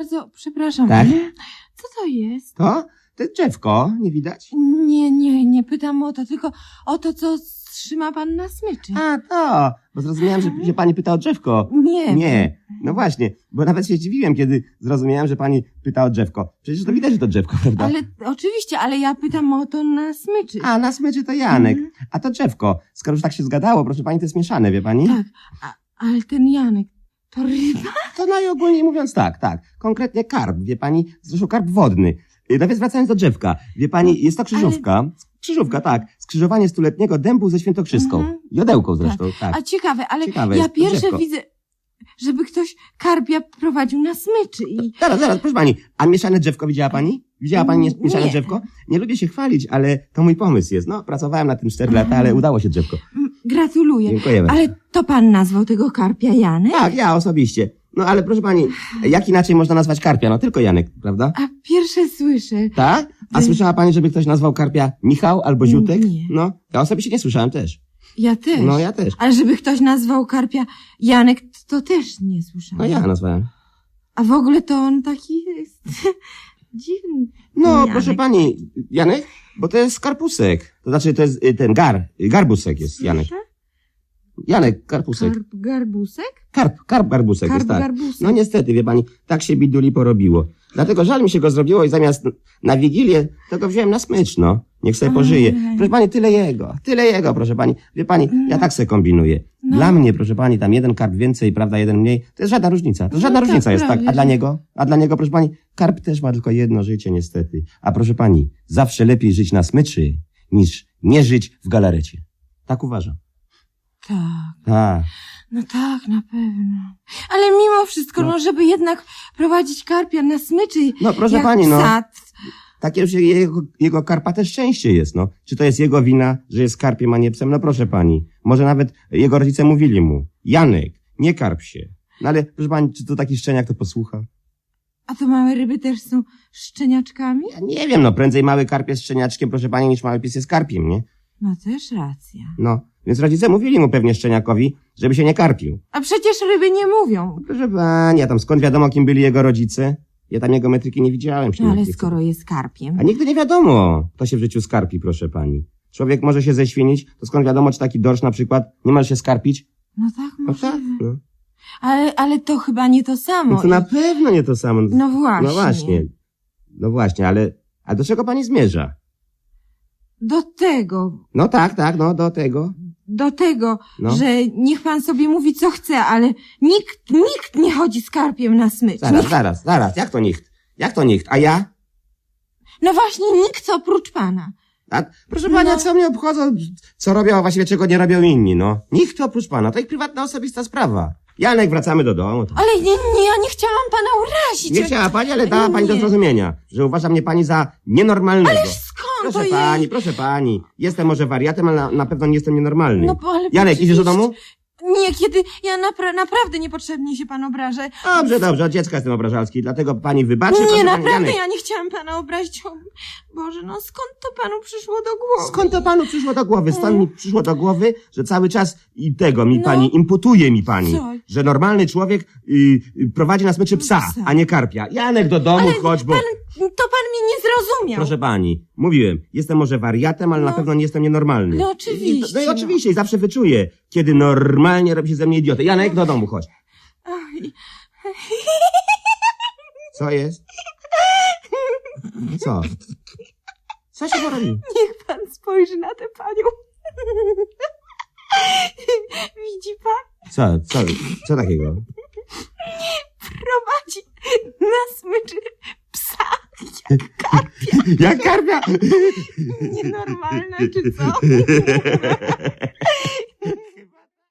bardzo przepraszam. Tak? Co to jest? To? To jest drzewko, nie widać? Nie, nie, nie pytam o to, tylko o to, co trzyma pan na smyczy. A, to, bo zrozumiałem, że się pani pyta o drzewko. nie. Nie, no właśnie, bo nawet się zdziwiłem, kiedy zrozumiałem, że pani pyta o drzewko. Przecież to widać, że to drzewko, prawda? Ale oczywiście, ale ja pytam o to na smyczy. A, na smyczy to Janek, Mhm. a to drzewko. Skoro już tak się zgadało, proszę pani, to jest mieszane, wie pani? Tak, a, ale ten Janek, to ryba? To najogólniej mówiąc tak, tak. Konkretnie karp, wie pani, zresztą karp wodny. Y, więc wracając do drzewka. Wie pani, jest to krzyżówka. Krzyżówka, tak. Skrzyżowanie stuletniego dębu ze świętokrzyską. Mhm. Jodełką zresztą, tak. A ciekawe, ale Ciekawe ja jest to pierwsze drzewko. widzę, żeby ktoś karpia prowadził na smyczy i... Zaraz, zaraz, proszę pani, a mieszane drzewko widziała pani? Widziała pani Nie. mieszane drzewko? Nie lubię się chwalić, ale to mój pomysł jest. No, pracowałem na tym 4 lata, ale udało się drzewko. Mm, Gratuluję. Ale to pan nazwał tego karpia Janek? Tak, ja osobiście. No ale proszę pani, jak inaczej można nazwać karpia? No tylko Janek, prawda? A pierwsze słyszę. Tak? A Wy- słyszała pani, żeby ktoś nazwał karpia Michał albo Ziutek? Nie. No, ja osobiście nie słyszałem też. Ja też. No ja też. Ale żeby ktoś nazwał karpia Janek, to, też nie słyszałam. No ja nazwałem. A w ogóle to on taki jest dziwny. No, Janek. proszę pani, Janek, bo to jest karpusek. To znaczy, to jest y, ten gar, y, garbusek jest Janek. Janek, karpusek. Karp garbusek? Karp, karp garbusek Karp jest, tak. garbusek. No niestety, wie pani, tak się biduli porobiło. Dlatego żal mi się go zrobiło i zamiast na Wigilię, to go wziąłem na smycz, no. Niech sobie pożyje. Proszę pani, tyle jego, tyle jego, proszę pani. Wie pani, ja tak se kombinuję. No. Dla mnie, proszę pani, tam jeden karp więcej, prawda, jeden mniej, to jest żadna różnica. To żadna No tak, różnica jest, tak? A dla że- niego? A dla niego, proszę pani, karp też ma tylko jedno życie, niestety. A proszę pani, zawsze lepiej żyć na smyczy, niż nie żyć w galarecie. Tak uważam. Tak. Tak. No tak, na pewno. Ale mimo wszystko, no, No. żeby jednak prowadzić karpia na smyczy, No, proszę jak pani, no. sad, Takie już jego, jego karpa też szczęście jest, no. Czy to jest jego wina, że jest karpiem, a nie psem? No proszę pani. Może nawet jego rodzice mówili mu, Janek, nie karp się. No ale, proszę pani, czy to taki szczeniak to posłucha? a to małe ryby też są szczeniaczkami? Ja nie wiem, no prędzej mały karp jest szczeniaczkiem, proszę pani, niż mały pies jest karpiem, nie? No też racja. No. Więc rodzice mówili mu pewnie szczeniakowi, żeby się nie karpił. A przecież ryby nie mówią. Proszę pani, a tam skąd wiadomo, kim byli jego rodzice? Ja tam jego metryki nie widziałem. No ale skoro jest karpiem. A nigdy nie wiadomo, kto się w życiu skarpi, proszę pani. Człowiek może się ześwinić, to skąd wiadomo, czy taki dorsz na przykład nie może się skarpić? No tak, No może. tak, no. Ale, ale to chyba nie to samo. No to na pewno nie to samo. No właśnie. No właśnie. No właśnie, ale, a do czego pani zmierza? Do tego, No tak, tak, no do tego. Do tego, No. że niech pan sobie mówi co chce, ale nikt, nikt nie chodzi z karpiem na smycz. Zaraz, Nikt, zaraz, zaraz, jak to nikt? Jak to nikt? A ja? no właśnie nikt oprócz pana. A, proszę pani, No. co mnie obchodzą, co robią, a właściwie czego nie robią inni, no? Nikt oprócz pana, to ich prywatna, osobista sprawa. Janek, wracamy do domu. To. Ale nie, nie, ja nie chciałam pana urazić. Nie chciała pani, ale dała pani do Nie. zrozumienia, że uważa mnie pani za nienormalnego. Skąd Proszę to pani, proszę pani. Jestem może wariatem, ale na, na pewno nie jestem nienormalny. No, bo- ale Janek, idziesz do domu? Kiedy ja napra naprawdę niepotrzebnie się pan obrażę. Dobrze, dobrze, od dziecka jestem obrażalski, dlatego pani wybaczy. Nie, naprawdę ja nie chciałam pana obrazić. O Boże, no skąd to panu przyszło do głowy? Skąd to panu przyszło do głowy? Stąd mi przyszło do głowy, że cały czas i tego mi No. pani, imputuje mi pani, Co? że normalny człowiek y, y, prowadzi na smyczy psa, Psa. a nie karpia. Janek do domu Ale chodź, bo... Pan, to pan mnie nie zrozumiał. Proszę pani, mówiłem, jestem może wariatem, ale na No. pewno nie jestem nienormalny. No oczywiście, I, no i no. oczywiście, i zawsze wyczuję, kiedy normalnie robi się ze mnie idiotę. Janek, do domu chodź. Oj, Co jest? Co? Co się porobi? niech pan spojrzy na tę panią. Widzi pan? Co, co, co takiego? Prowadzi na smyczy psa. Jak karpia! Nienormalne, czy co?